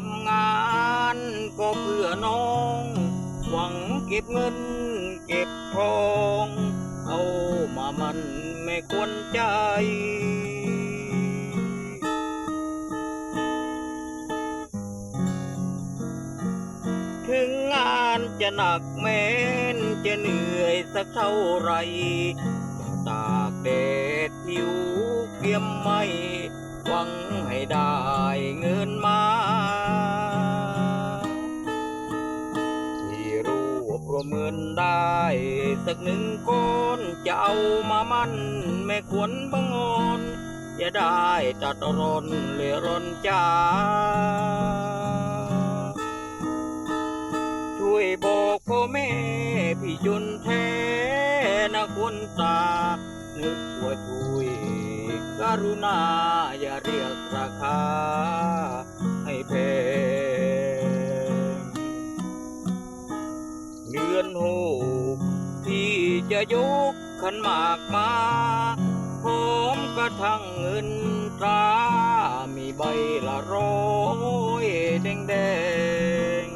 ทำงานก็เพื่อน้อง หวังเก็บเงินเก็บทอง เอามามันไม่ควรใจ ถึงงานจะหนักแม้นจะเหนื่อยสักเท่าไร ตากแดดผิวเกียมไม่หวังให้ได้เงิน วมเงินได้ สักหนึ่งก้อนจะเอามามันไม่ควรบังออนอย่าได้จัดรนเล่ร่นจ้าช่วยบอกพ่อแม่พี่จนแท้นะคุณตา นึกว่าช่วยกรุณาอย่าเรียกราคาให้แพง เดือนหกที่จะยกขันหมากมาพร้อมกระทั่งเงินตรามีใบละร้อยแดงแดง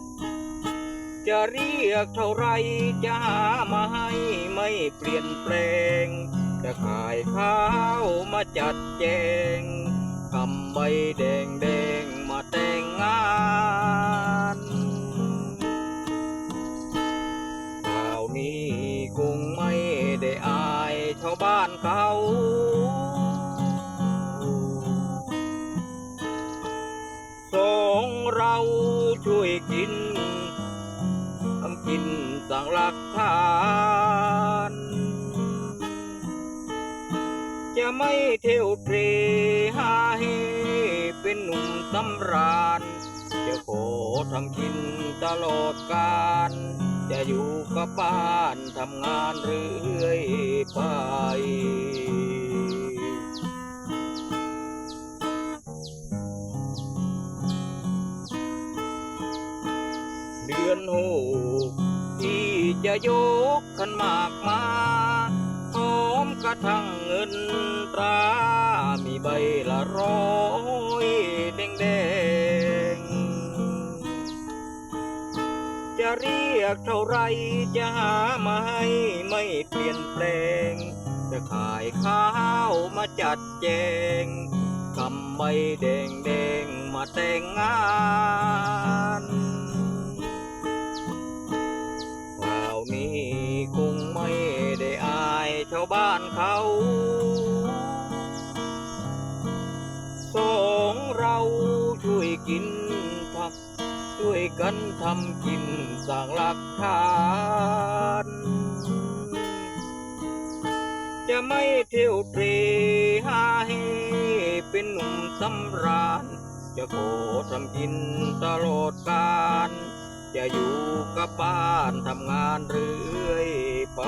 ๆจะเรียกเท่าไรจะหามาให้ไม่เปลี่ยนแปลง จะขายข้าวมาจัดแจงคำใบแดงแดงๆมาแต่งง ชาวบ้านเขาสองเราช่วยกินทำกินสั่งหลักฐาน จะไม่เที่ยวเตรหาเฮเป็นหนุ่มสำราญ จะขอทำกินตลอดกาล จะอยู่กับบ้านทำงานเรื่อยไป เดือนหกที่จะยกขันมากมาพร้อมกระทั่งเงินตรา มีใบละร้อย ยกเท่าไรจะหามาให้ไม่เปลี่ยนแปลง จะขายข้าวมาจัดแจงกำใบแดงแดงมาแต่งงานคราวนี้คงไม่ได้อายชาวบ้านเขาสองเราช่วยกินทำ ช่วยกันทำกินสร้างหลักฐาน จะไม่เที่ยวเตรหาเฮเป็นหนุ่มสำราญ จะขอทำกินตลอดกาลจะอยู่กับบ้านทำงานเรื่อยไป